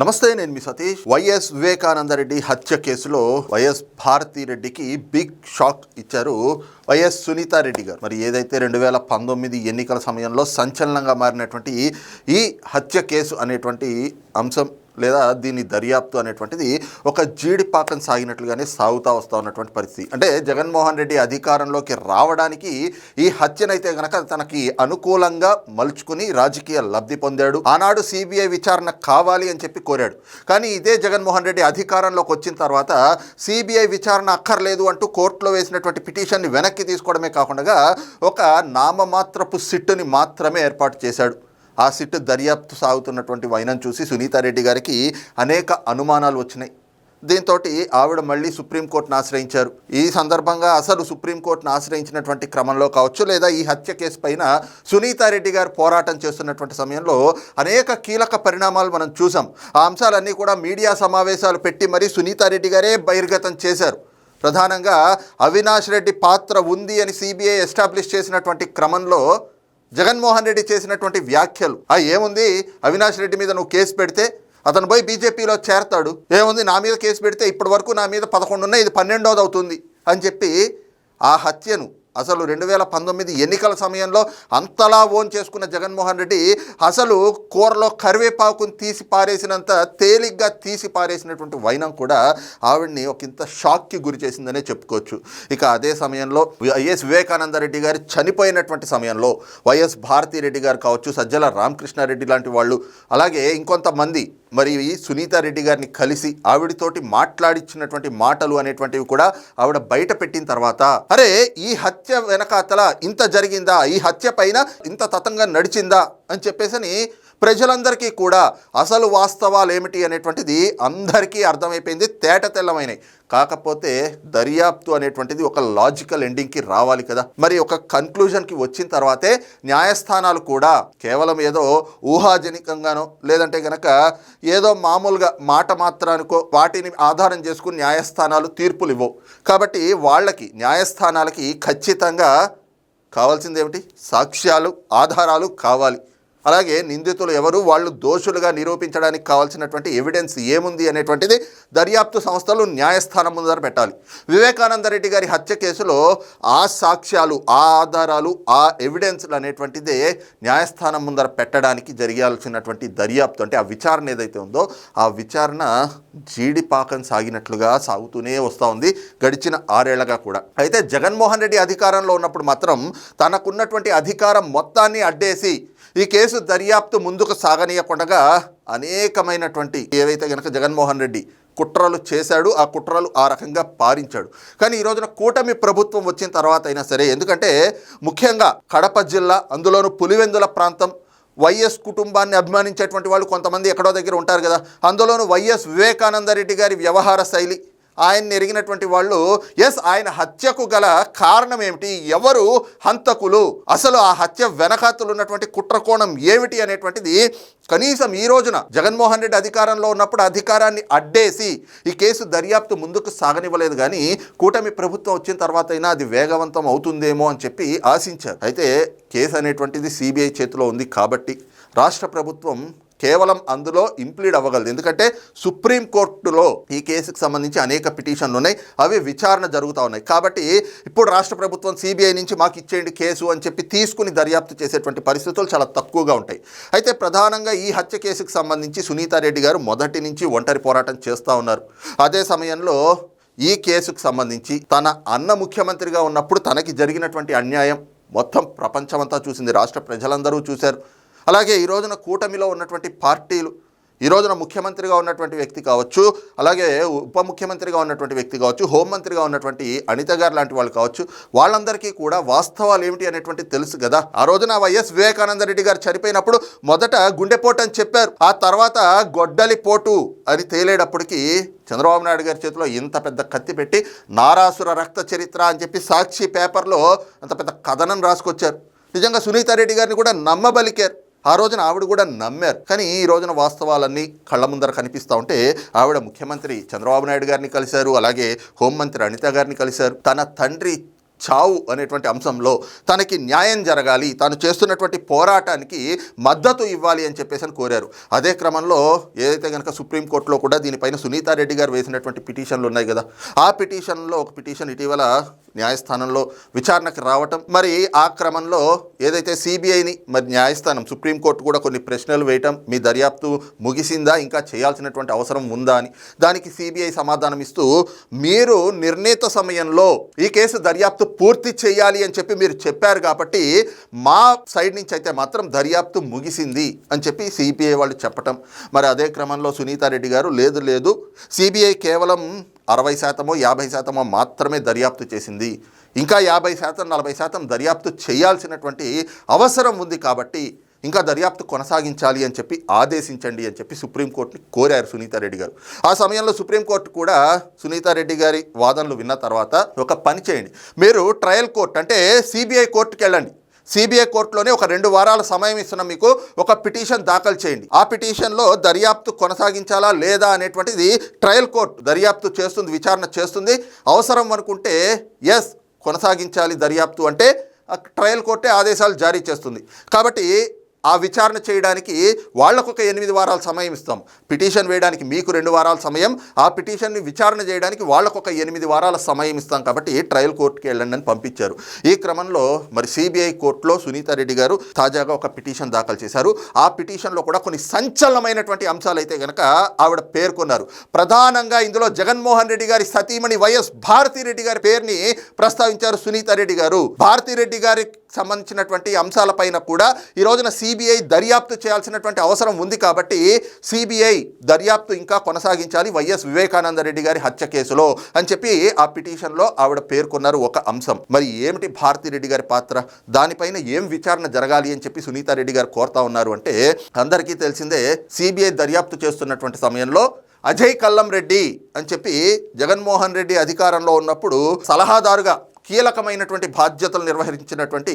నమస్తే నేను మీ సతీష్. వైఎస్ వివేకానందరెడ్డి హత్య కేసులో వైఎస్ భారతిరెడ్డికి బిగ్ షాక్ ఇచ్చారు వైఎస్ సునీతారెడ్డి గారు. మరి ఏదైతే రెండు వేల పంతొమ్మిది ఎన్నికల సమయంలో సంచలనంగా మారినటువంటి ఈ హత్య కేసు అనేటువంటి అంశం లేదా దీని దర్యాప్తు అనేటువంటిది ఒక జీడిపాకం సాగినట్లుగానే సాగుతూ వస్తూ ఉన్నటువంటి పరిస్థితి. అంటే జగన్మోహన్ రెడ్డి అధికారంలోకి రావడానికి ఈ హత్యనైతే గనక తనకి అనుకూలంగా మలుచుకుని రాజకీయ లబ్ధి పొందాడు. ఆనాడు సిబిఐ విచారణ కావాలి అని చెప్పి కోరాడు. కానీ ఇదే జగన్మోహన్ రెడ్డి అధికారంలోకి వచ్చిన తర్వాత సిబిఐ విచారణ అక్కర్లేదు అంటూ కోర్టులో వేసినటువంటి పిటిషన్ని వెనక్కి తీసుకోవడమే కాకుండా ఒక నామమాత్రపు సిట్టుని మాత్రమే ఏర్పాటు చేశాడు. ఆ సిట్ దర్యాప్తు సాగుతున్నటువంటి వైనం చూసి సునీతారెడ్డి గారికి అనేక అనుమానాలు వచ్చినాయి. దీంతో ఆవిడ మళ్ళీ సుప్రీంకోర్టును ఆశ్రయించారు. ఈ సందర్భంగా అసలు సుప్రీంకోర్టును ఆశ్రయించినటువంటి క్రమంలో కావచ్చు లేదా ఈ హత్య కేసు పైన సునీతారెడ్డి గారు పోరాటం చేస్తున్నటువంటి సమయంలో అనేక కీలక పరిణామాలు మనం చూసాం. ఆ అంశాలన్నీ కూడా మీడియా సమావేశాలు పెట్టి మరీ సునీతారెడ్డి గారే బహిర్గతం చేశారు. ప్రధానంగా అవినాష్ రెడ్డి పాత్ర ఉంది అని సిబిఐ ఎస్టాబ్లిష్ చేసినటువంటి క్రమంలో జగన్మోహన్ రెడ్డి చేసినటువంటి వ్యాఖ్యలు. ఆ ఏముంది? అవినాష్ రెడ్డి మీద నువ్వు కేసు పెడితే అతను పోయి బీజేపీలో చేరతాడు. ఏముంది? నా మీద కేసు పెడితే ఇప్పటి వరకు నా మీద పదకొండు ఉన్నాయి ఇది పన్నెండోది అవుతుంది అని చెప్పి ఆ హత్యను అసలు రెండు వేల పంతొమ్మిది ఎన్నికల సమయంలో అంతలా ఓన్ చేసుకున్న జగన్మోహన్ రెడ్డి అసలు కూరలో కరివేపాకుని తీసి పారేసినంత తేలిగ్గా తీసి పారేసినటువంటి వైనం కూడా ఆవిడ్ని ఒక ఇంత షాక్కి గురి చేసిందనే చెప్పుకోవచ్చు. ఇక అదే సమయంలో వైఎస్ వివేకానందరెడ్డి గారు చనిపోయినటువంటి సమయంలో వైఎస్ భారతీరెడ్డి గారు కావచ్చు సజ్జల రామకృష్ణారెడ్డి లాంటి వాళ్ళు అలాగే ఇంకొంతమంది మరి ఈ సునీత రెడ్డి గారిని కలిసి ఆవిడతోటి మాట్లాడిచ్చినటువంటి మాటలు అనేటువంటివి కూడా ఆవిడ బయట పెట్టిన తర్వాత అరే ఈ హత్య హత్య వెనకాతల ఇంత జరిగిందా? ఈ హత్య పైన ఇంత తతంగా నడిచిందా? అని చెప్పేసి ప్రజలందరికీ కూడా అసలు వాస్తవాలు ఏమిటి అనేటువంటిది అందరికీ అర్థమైపోయింది తేట తెల్లమైనవి కాకపోతే దర్యాప్తు అనేటువంటిది ఒక లాజికల్ ఎండింగ్కి రావాలి కదా. మరి ఒక కన్క్లూజన్కి వచ్చిన తర్వాతే న్యాయస్థానాలు కూడా కేవలం ఏదో ఊహాజనికంగానో లేదంటే కనుక ఏదో మామూలుగా మాట మాత్రానికో వాటిని ఆధారం చేసుకుని న్యాయస్థానాలు తీర్పులు ఇవ్వవు. కాబట్టి వాళ్ళకి న్యాయస్థానాలకి ఖచ్చితంగా కావాల్సింది ఏమిటి సాక్ష్యాలు ఆధారాలు కావాలి. అలాగే నిందితులు ఎవరు వాళ్ళు దోషులుగా నిరూపించడానికి కావాల్సినటువంటి ఎవిడెన్స్ ఏముంది అనేటువంటిది దర్యాప్తు సంస్థలు న్యాయస్థానం ముందర పెట్టాలి. వివేకానంద రెడ్డి గారి హత్య కేసులో ఆ సాక్ష్యాలు ఆ ఆధారాలు ఆ ఎవిడెన్స్లు అనేటువంటిదే న్యాయస్థానం ముందర పెట్టడానికి జరిగాల్సినటువంటి దర్యాప్తు. అంటే ఆ విచారణ ఏదైతే ఉందో ఆ విచారణ జీడిపాకం సాగినట్లుగా సాగుతూనే వస్తూ ఉంది గడిచిన ఆరేళ్ళగా కూడా. అయితే జగన్మోహన్ రెడ్డి అధికారంలో ఉన్నప్పుడు మాత్రం తనకున్నటువంటి అధికారం మొత్తాన్ని అడ్డేసి ఈ కేసు దర్యాప్తు ముందుకు సాగనీయకుండా అనేకమైనటువంటి ఏవైతే కనుక జగన్మోహన్ రెడ్డి కుట్రలు చేశాడు ఆ కుట్రలు ఆ రకంగా పారించాడు. కానీ ఈ రోజున కూటమి ప్రభుత్వం వచ్చిన తర్వాత అయినా సరే ఎందుకంటే ముఖ్యంగా కడప జిల్లా అందులోనూ పులివెందుల ప్రాంతం వైఎస్ కుటుంబాన్ని అభిమానించేటువంటి వాళ్ళు కొంతమంది ఎక్కడో దగ్గర ఉంటారు కదా. అందులోనూ వైఎస్ వివేకానందరెడ్డి గారి వ్యవహార శైలి ఆయన్ని ఎరిగినటువంటి వాళ్ళు ఎస్ ఆయన హత్యకు గల కారణం ఏమిటి? ఎవరు? హంతకులు. అసలు ఆ హత్య వెనకాతలు ఉన్నటువంటి కుట్రకోణం ఏమిటి అనేటువంటిది కనీసం ఈ రోజున జగన్మోహన్ రెడ్డి అధికారంలో ఉన్నప్పుడు అధికారాన్ని అడ్డేసి ఈ కేసు దర్యాప్తు ముందుకు సాగనివ్వలేదు. కానీ కూటమి ప్రభుత్వం వచ్చిన తర్వాత అయినా అది వేగవంతం అవుతుందేమో అని చెప్పి ఆశించారు. అయితే కేసు అనేటువంటిది సిబిఐ చేతిలో ఉంది కాబట్టి రాష్ట్ర ప్రభుత్వం కేవలం అందులో ఇంప్లీడ్ అవ్వగలదు. ఎందుకంటే సుప్రీంకోర్టులో ఈ కేసుకు సంబంధించి అనేక పిటిషన్లు ఉన్నాయి. అవి విచారణ జరుగుతూ ఉన్నాయి. కాబట్టి ఇప్పుడు రాష్ట్ర ప్రభుత్వం సిబిఐ నుంచి మాకు ఇచ్చేయండి కేసు అని చెప్పి తీసుకుని దర్యాప్తు చేసేటువంటి పరిస్థితులు చాలా తక్కువగా ఉంటాయి. అయితే ప్రధానంగా ఈ హత్య కేసుకు సంబంధించి సునీతారెడ్డి గారు మొదటి నుంచి ఒంటరి పోరాటం చేస్తూ ఉన్నారు. అదే సమయంలో ఈ కేసుకు సంబంధించి తన అన్న ముఖ్యమంత్రిగా ఉన్నప్పుడు తనకి జరిగినటువంటి అన్యాయం మొత్తం ప్రపంచమంతా చూసింది. రాష్ట్ర ప్రజలందరూ చూశారు. అలాగే ఈ రోజున కూటమిలో ఉన్నటువంటి పార్టీలు ఈ రోజున ముఖ్యమంత్రిగా ఉన్నటువంటి వ్యక్తి కావచ్చు అలాగే ఉప ముఖ్యమంత్రిగా ఉన్నటువంటి వ్యక్తి కావచ్చు హోంమంత్రిగా ఉన్నటువంటి అనిత గారు లాంటి వాళ్ళు కావచ్చు వాళ్ళందరికీ కూడా వాస్తవాలు ఏమిటి అనేటువంటి తెలుసు కదా. ఆ రోజున వైఎస్ వివేకానంద రెడ్డి గారు చనిపోయినప్పుడు మొదట గుండెపోటు అని చెప్పారు. ఆ తర్వాత గొడ్డలి పోటు అని తేలేటప్పటికీ చంద్రబాబు నాయుడు గారి చేతిలో ఇంత పెద్ద కత్తి పెట్టి నారాసుర రక్త చరిత్ర అని చెప్పి సాక్షి పేపర్లో అంత పెద్ద కథనం రాసుకొచ్చారు. నిజంగా సునీతారెడ్డి గారిని కూడా నమ్మబలికారు. ఆ రోజున ఆవిడ కూడా నమ్మారు. కానీ ఈ రోజున వాస్తవాలన్నీ కళ్ళ ముందర కనిపిస్తూ ఉంటే ఆవిడ ముఖ్యమంత్రి చంద్రబాబు నాయుడు గారిని కలిశారు అలాగే హోంమంత్రి అనిత గారిని కలిశారు. తన తండ్రి చావు అనేటువంటి అంశంలో తనకి న్యాయం జరగాలి తాను చేస్తున్నటువంటి పోరాటానికి మద్దతు ఇవ్వాలి అని చెప్పేసి అని కోరారు. అదే క్రమంలో ఏదైతే కనుక సుప్రీంకోర్టులో కూడా దీనిపైన సునీతారెడ్డి గారు వేసినటువంటి పిటిషన్లు ఉన్నాయి కదా. ఆ పిటిషన్లో ఒక పిటిషన్ ఇటీవల న్యాయస్థానంలో విచారణకు రావటం. మరి ఆ క్రమంలో ఏదైతే సిబిఐని మరి న్యాయస్థానం సుప్రీంకోర్టు కూడా కొన్ని ప్రశ్నలు వేయటం మీ దర్యాప్తు ముగిసిందా? ఇంకా చేయాల్సినటువంటి అవసరం ఉందా అని. దానికి సిబిఐ సమాధానం ఇస్తూ మీరు నిర్ణీత సమయంలో ఈ కేసు దర్యాప్తు పూర్తి చేయాలి అని చెప్పి మీరు చెప్పారు కాబట్టి మా సైడ్ నుంచి అయితే మాత్రం దర్యాప్తు ముగిసింది అని చెప్పి సిబిఐ వాళ్ళు చెప్పటం. మరి అదే క్రమంలో సునీతారెడ్డి గారు లేదు లేదు సిబిఐ కేవలం అరవై శాతమో యాభై శాతమో మాత్రమే దర్యాప్తు చేసింది. ఇంకా యాభై శాతం నలభై శాతం దర్యాప్తు చేయాల్సినటువంటి అవసరం ఉంది కాబట్టి ఇంకా దర్యాప్తు కొనసాగించాలి అని చెప్పి ఆదేశించండి అని చెప్పి సుప్రీంకోర్టుని కోరారు సునీతారెడ్డి గారు. ఆ సమయంలో సుప్రీంకోర్టు కూడా సునీతారెడ్డి గారి వాదనలు విన్న తర్వాత ఒక పని చేయండి. మీరు ట్రయల్ కోర్టు అంటే సిబిఐ కోర్టుకి వెళ్ళండి. సిబిఐ కోర్టులోనే ఒక రెండు వారాల సమయం ఇస్తున్నాం మీకు ఒక పిటిషన్ దాఖలు చేయండి. ఆ పిటిషన్లో దర్యాప్తు కొనసాగించాలా లేదా అనేటువంటిది ట్రయల్ కోర్టు దర్యాప్తు చేస్తుంది విచారణ చేస్తుంది. అవసరం అనుకుంటే ఎస్ కొనసాగించాలి దర్యాప్తు అంటే ట్రయల్ కోర్టే ఆదేశాలు జారీ చేస్తుంది. కాబట్టి ఆ విచారణ చేయడానికి వాళ్ళకు ఒక ఎనిమిది వారాల సమయం ఇస్తాం. పిటిషన్ వేయడానికి మీకు రెండు వారాల సమయం ఆ పిటిషన్ని విచారణ చేయడానికి వాళ్ళకు ఒక ఎనిమిది వారాల సమయం ఇస్తాం కాబట్టి ట్రయల్ కోర్టుకి వెళ్ళండి అని పంపించారు. ఈ క్రమంలో మరి సిబిఐ కోర్టులో సునీతారెడ్డి గారు తాజాగా ఒక పిటిషన్ దాఖలు చేశారు. ఆ పిటిషన్లో కూడా కొన్ని సంచలనమైనటువంటి అంశాలు అయితే కనుక ఆవిడ పేర్కొన్నారు. ప్రధానంగా ఇందులో జగన్మోహన్ రెడ్డి గారి సతీమణి వైఎస్ భారతిరెడ్డి గారి పేరుని ప్రస్తావించారు సునీతారెడ్డి గారు. భారతిరెడ్డి గారి సంబంధించినటువంటి అంశాలపైన కూడా ఈ రోజున సిబిఐ దర్యాప్తు చేయాల్సినటువంటి అవసరం ఉంది కాబట్టి సిబిఐ దర్యాప్తు ఇంకా కొనసాగించాలి. వైఎస్ వివేకానంద రెడ్డి గారి హత్య కేసులో అని చెప్పి ఆ పిటిషన్లో ఆవిడ పేర్కొన్నారు ఒక అంశం. మరి ఏమిటి భారతిరెడ్డి గారి పాత్ర? దానిపైన ఏం విచారణ జరగాలి అని చెప్పి సునీతారెడ్డి గారు కోరుతా ఉన్నారు అంటే అందరికీ తెలిసిందే సిబిఐ దర్యాప్తు చేస్తున్నటువంటి సమయంలో అజయ్ కల్లం రెడ్డి అని చెప్పి జగన్మోహన్ రెడ్డి అధికారంలో ఉన్నప్పుడు సలహాదారుగా కీలకమైనటువంటి బాధ్యతలు నిర్వహించినటువంటి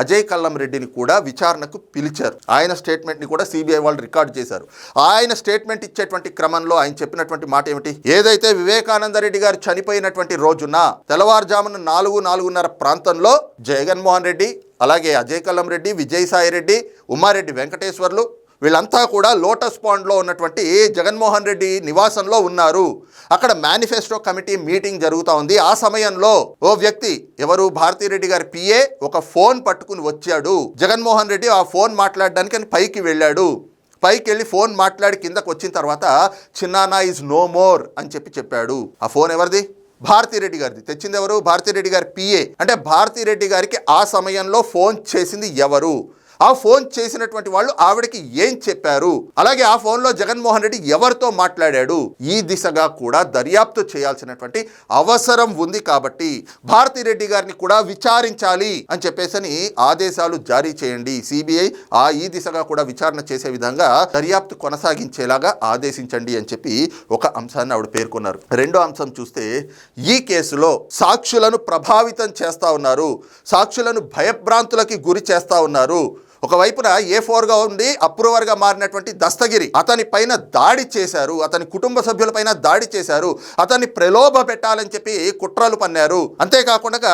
అజయ్ కల్లం రెడ్డిని కూడా విచారణకు పిలిచారు. ఆయన స్టేట్మెంట్ని కూడా సిబిఐ వాళ్ళు రికార్డ్ చేశారు. ఆయన స్టేట్మెంట్ ఇచ్చేటువంటి క్రమంలో ఆయన చెప్పినటువంటి మాట ఏమిటి? ఏదైతే వివేకానంద రెడ్డి గారు చనిపోయినటువంటి రోజున తెల్లవారుజామున నాలుగు నాలుగున్నర ప్రాంతంలో జగన్మోహన్ రెడ్డి అలాగే అజయ్ కల్లం రెడ్డి విజయసాయి రెడ్డి ఉమారెడ్డి వెంకటేశ్వర్లు వీళ్ళంతా కూడా లోటస్ పాండ్లో ఉన్నటువంటి జగన్మోహన్ రెడ్డి నివాసంలో ఉన్నారు. అక్కడ మేనిఫెస్టో కమిటీ మీటింగ్ జరుగుతూ ఉంది. ఆ సమయంలో ఓ వ్యక్తి ఎవరు? భారతీరెడ్డి గారి పిఏ ఒక ఫోన్ పట్టుకుని వచ్చాడు. జగన్మోహన్ రెడ్డి ఆ ఫోన్ మాట్లాడడానికి అని పైకి వెళ్ళాడు. పైకి వెళ్ళి ఫోన్ మాట్లాడి కిందకు వచ్చిన తర్వాత చిన్నానా ఈజ్ నో మోర్ అని చెప్పి చెప్పాడు. ఆ ఫోన్ ఎవరిది? భారతీరెడ్డి గారిది. తెచ్చింది ఎవరు? భారతీరెడ్డి గారి పిఏ. అంటే భారతీరెడ్డి గారికి ఆ సమయంలో ఫోన్ చేసింది ఎవరు? ఆ ఫోన్ చేసినటువంటి వాళ్ళు ఆవిడకి ఏం చెప్పారు? అలాగే ఆ ఫోన్లో జగన్మోహన్ రెడ్డి ఎవరితో మాట్లాడాడు? ఈ దిశగా కూడా దర్యాప్తు చేయాల్సినటువంటి అవసరం ఉంది కాబట్టి భారతిరెడ్డి గారిని కూడా విచారించాలి అని చెప్పేసి ఆదేశాలు జారీ చేయండి. సిబిఐ ఆ ఈ దిశగా కూడా విచారణ చేసే విధంగా దర్యాప్తు కొనసాగించేలాగా ఆదేశించండి అని చెప్పి ఒక అంశాన్ని ఆవిడ పేర్కొన్నారు. రెండో అంశం చూస్తే ఈ కేసులో సాక్షులను ప్రభావితం చేస్తా ఉన్నారు. సాక్షులను భయభ్రాంతులకి గురి చేస్తా ఉన్నారు. ఒకవైపున ఏ ఫోర్గా ఉండి అప్రూవర్గా మారినటువంటి దస్తగిరి అతని పైన దాడి చేశారు అతని కుటుంబ సభ్యులపైన దాడి చేశారు అతన్ని ప్రలోభ పెట్టాలని చెప్పి కుట్రలు పన్నారు. అంతేకాకుండా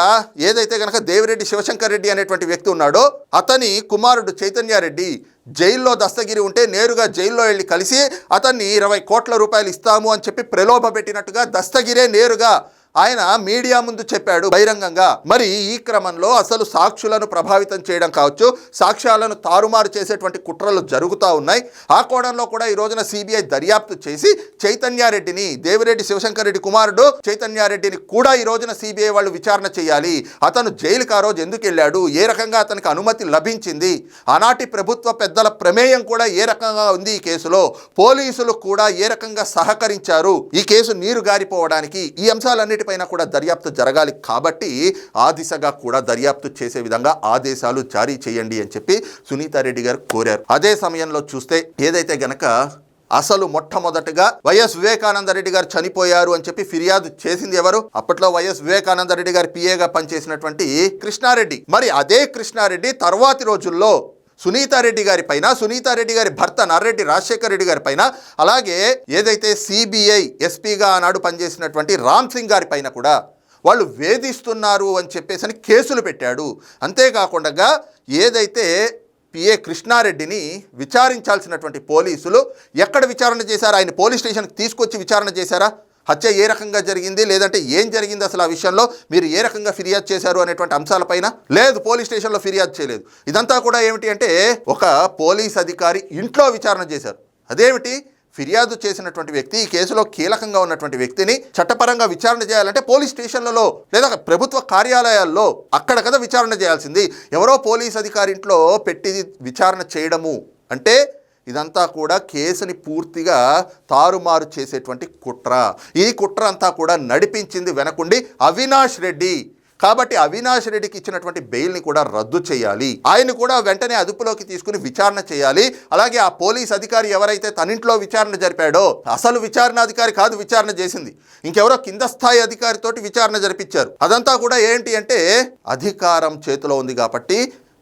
ఏదైతే గనక దేవిరెడ్డి శివశంకర్ రెడ్డి అనేటువంటి వ్యక్తి ఉన్నాడో అతని కుమారుడు చైతన్యారెడ్డి జైల్లో దస్తగిరి ఉంటే నేరుగా జైల్లో వెళ్ళి కలిసి అతన్ని ఇరవై కోట్ల రూపాయలు ఇస్తాము అని చెప్పి ప్రలోభ పెట్టినట్టుగా దస్తగిరే నేరుగా ఆయన మీడియా ముందు చెప్పాడు బహిరంగంగా. మరి ఈ క్రమంలో అసలు సాక్షులను ప్రభావితం చేయడం కావచ్చు సాక్ష్యాలను తారుమారు చేసేటువంటి కుట్రలు జరుగుతూ ఉన్నాయి. ఆ కోణంలో కూడా ఈ రోజున సిబిఐ దర్యాప్తు చేసి చైతన్యారెడ్డిని దేవిరెడ్డి శివశంకర్ రెడ్డి కుమారుడు చైతన్యారెడ్డిని కూడా ఈ రోజున సిబిఐ వాళ్ళు విచారణ చేయాలి. అతను జైలుకి ఆ రోజు ఎందుకు వెళ్ళాడు? ఏ రకంగా అతనికి అనుమతి లభించింది? ఆనాటి ప్రభుత్వ పెద్దల ప్రమేయం కూడా ఏ రకంగా ఉంది ఈ కేసులో? పోలీసులు కూడా ఏ రకంగా సహకరించారు? ఈ కేసు నీరు గారిపోవడానికి ఈ వీటన్నిటిపైన కూడా దర్యాప్తు జరగాలి కాబట్టి ఆ దిశగా కూడా దర్యాప్తు చేసే విధంగా ఆదేశాలు జారీ చేయండి అని చెప్పి సునీతారెడ్డి గారు కోరారు. అదే సమయంలో చూస్తే ఏదైతే గనక అసలు మొట్టమొదటగా వైఎస్ వివేకానంద రెడ్డి గారు చనిపోయారు అని చెప్పి ఫిర్యాదు చేసింది ఎవరు? అప్పట్లో వైఎస్ వివేకానంద రెడ్డి గారి పిఏగా పనిచేసినటువంటి కృష్ణారెడ్డి. మరి అదే కృష్ణారెడ్డి తర్వాతి రోజుల్లో సునీతారెడ్డి గారి పైన సునీతారెడ్డి గారి భర్త నారెడ్డి రాజశేఖర్ రెడ్డి గారి పైన అలాగే ఏదైతే సిబిఐ ఎస్పీగా ఆనాడు పనిచేసినటువంటి రామ్ సింగ్ గారి పైన కూడా వాళ్ళు వేధిస్తున్నారు అని చెప్పేసి అని కేసులు పెట్టాడు. అంతేకాకుండా ఏదైతే పిఏ కృష్ణారెడ్డిని విచారించాల్సినటువంటి పోలీసులు ఎక్కడ విచారణ చేశారు? ఆయన పోలీస్ స్టేషన్కి తీసుకొచ్చి విచారణ చేశారా? హత్య ఏ రకంగా జరిగింది లేదంటే ఏం జరిగింది అసలు ఆ విషయంలో మీరు ఏ రకంగా ఫిర్యాదు చేశారు అనేటువంటి అంశాలపైన లేదు పోలీస్ స్టేషన్లో ఫిర్యాదు చేయలేదు. ఇదంతా కూడా ఏమిటి అంటే ఒక పోలీస్ అధికారి ఇంట్లో విచారణ చేశారు. అదేమిటి? ఫిర్యాదు చేసినటువంటి వ్యక్తి ఈ కేసులో కీలకంగా ఉన్నటువంటి వ్యక్తిని చట్టపరంగా విచారణ చేయాలంటే పోలీస్ స్టేషన్లలో లేదా ప్రభుత్వ కార్యాలయాల్లో అక్కడ కదా విచారణ చేయాల్సింది. ఎవరో పోలీస్ అధికారి ఇంట్లో పెట్టి విచారణ చేయడము అంటే ఇదంతా కూడా కేసుని పూర్తిగా తారుమారు చేసేటువంటి కుట్ర. ఈ కుట్ర అంతా కూడా నడిపించింది వెనకుండి అవినాష్ రెడ్డి. కాబట్టి అవినాష్ రెడ్డికి ఇచ్చినటువంటి బెయిల్ని కూడా రద్దు చేయాలి. ఆయన కూడా వెంటనే అదుపులోకి తీసుకుని విచారణ చేయాలి. అలాగే ఆ పోలీస్ అధికారి ఎవరైతే తనింట్లో విచారణ జరిపాడో అసలు విచారణాధికారి కాదు విచారణ చేసింది. ఇంకెవరో కింద స్థాయి అధికారితోటి విచారణ జరిపించారు. అదంతా కూడా ఏంటి అంటే అధికారం చేతిలో ఉంది కాబట్టి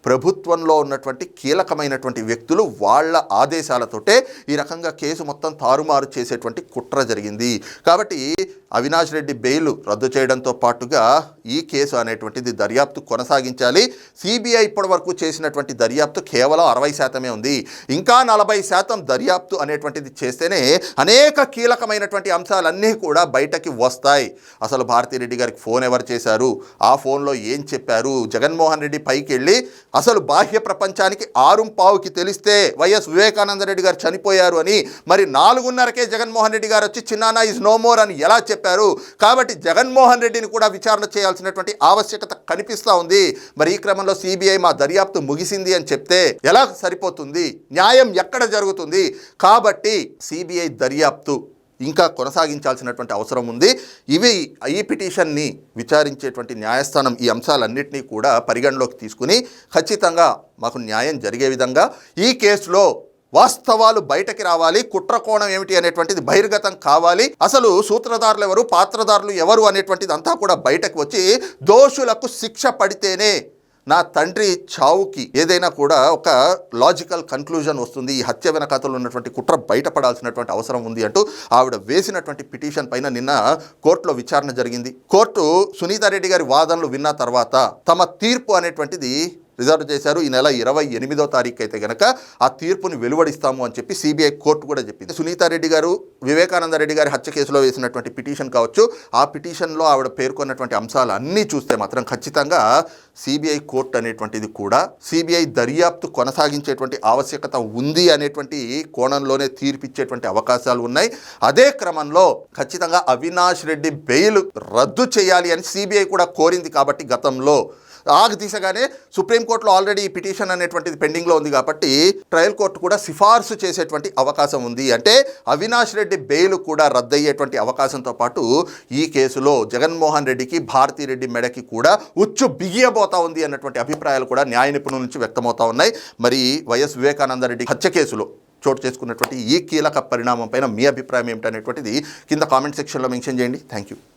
ప్రభుత్వంలో ఉన్నటువంటి కీలకమైనటువంటి వ్యక్తులు వాళ్ళ ఆదేశాలతోటే ఈ రకంగా కేసు మొత్తం తారుమారు చేసేటువంటి కుట్ర జరిగింది. కాబట్టి అవినాష్ రెడ్డి బెయిల్ రద్దు చేయడంతో పాటుగా ఈ కేసు అనేటువంటిది దర్యాప్తు కొనసాగించాలి. సిబిఐ ఇప్పటివరకు చేసినటువంటి దర్యాప్తు కేవలం అరవై శాతమే ఉంది. ఇంకా నలభై శాతం దర్యాప్తు అనేటువంటిది చేస్తేనే అనేక కీలకమైనటువంటి అంశాలన్నీ కూడా బయటకి వస్తాయి. అసలు భారతిరెడ్డి గారికి ఫోన్ ఎవరు చేశారు? ఆ ఫోన్లో ఏం చెప్పారు? జగన్మోహన్ రెడ్డి పైకి వెళ్ళి అసలు బాహ్య ప్రపంచానికి ఆరుం పావుకి తెలిస్తే వైఎస్ వివేకానంద రెడ్డి గారు చనిపోయారు అని మరి నాలుగున్నరకే జగన్మోహన్ రెడ్డి గారు వచ్చి చిన్నానా ఈజ్ నో మోర్ అని ఎలా చెప్పారు? కాబట్టి జగన్మోహన్ రెడ్డిని కూడా విచారణ చేయాల్సినటువంటి ఆవశ్యకత కనిపిస్తూ ఉంది. మరి ఈ క్రమంలో సిబిఐ మా దర్యాప్తు ముగిసింది అని చెప్తే ఎలా సరిపోతుంది? న్యాయం ఎక్కడ జరుగుతుంది? కాబట్టి సిబిఐ దర్యాప్తు ఇంకా కొనసాగించాల్సినటువంటి అవసరం ఉంది. ఇవి ఈ పిటిషన్ని విచారించేటువంటి న్యాయస్థానం ఈ అంశాలన్నింటినీ కూడా పరిగణలోకి తీసుకుని ఖచ్చితంగా మాకు న్యాయం జరిగే విధంగా ఈ కేసులో వాస్తవాలు బయటకి రావాలి కుట్రకోణం ఏమిటి అనేటువంటిది బహిర్గతం కావాలి. అసలు సూత్రధారులు ఎవరు పాత్రధారులు ఎవరు అనేటువంటిది అంతా కూడా బయటకు వచ్చి దోషులకు శిక్ష పడితేనే నా తండ్రి చావుకి ఏదైనా కూడా ఒక లాజికల్ కన్క్లూజన్ వస్తుంది. ఈ హత్య వెనకాతలు ఉన్నటువంటి కుట్ర బయటపడాల్సినటువంటి అవసరం ఉంది అంటూ ఆవిడ వేసినటువంటి పిటిషన్ పైన నిన్న కోర్టులో విచారణ జరిగింది. కోర్టు సునీతారెడ్డి గారి వాదనలు విన్న తర్వాత తమ తీర్పు అనేటువంటిది రిజర్వ్ చేశారు. ఈ నెల ఇరవై ఎనిమిదో తారీఖు అయితే గనక ఆ తీర్పుని వెలువడిస్తాము అని చెప్పి సిబిఐ కోర్టు కూడా చెప్పింది. సునీతారెడ్డి గారు వివేకానంద రెడ్డి గారి హత్య కేసులో వేసినటువంటి పిటిషన్ కావచ్చు ఆ పిటిషన్లో ఆవిడ పేర్కొన్నటువంటి అంశాలు అన్నీ చూస్తే మాత్రం ఖచ్చితంగా సిబిఐ కోర్టు అనేటువంటిది కూడా సిబిఐ దర్యాప్తు కొనసాగించేటువంటి ఆవశ్యకత ఉంది అనేటువంటి కోణంలోనే తీర్పిచ్చేటువంటి అవకాశాలు ఉన్నాయి. అదే క్రమంలో ఖచ్చితంగా అవినాష్ రెడ్డి బెయిల్ రద్దు చేయాలి అని సిబిఐ కూడా కోరింది కాబట్టి గతంలో ఆగ్ దిశగానే సుప్రీంకోర్టులో ఆల్రెడీ ఈ పిటిషన్ అనేటువంటిది పెండింగ్లో ఉంది కాబట్టి ట్రయల్ కోర్టు కూడా సిఫార్సు చేసేటువంటి అవకాశం ఉంది. అంటే అవినాష్ రెడ్డి బెయిల్ కూడా రద్దయ్యేటువంటి అవకాశంతో పాటు ఈ కేసులో జగన్మోహన్ రెడ్డికి భారతీరెడ్డి మెడకి కూడా ఉచ్చు బిగియబోతా ఉంది అన్నటువంటి అభిప్రాయాలు కూడా న్యాయ నిపుణుల నుంచి వ్యక్తమవుతా ఉన్నాయి. మరి వైఎస్ వివేకానందరెడ్డి హత్య కేసులో చోటు చేసుకున్నటువంటి ఈ కీలక పరిణామం పైన మీ అభిప్రాయం ఏమిటనేటువంటిది కింద కామెంట్ సెక్షన్లో మెన్షన్ చేయండి. Thank you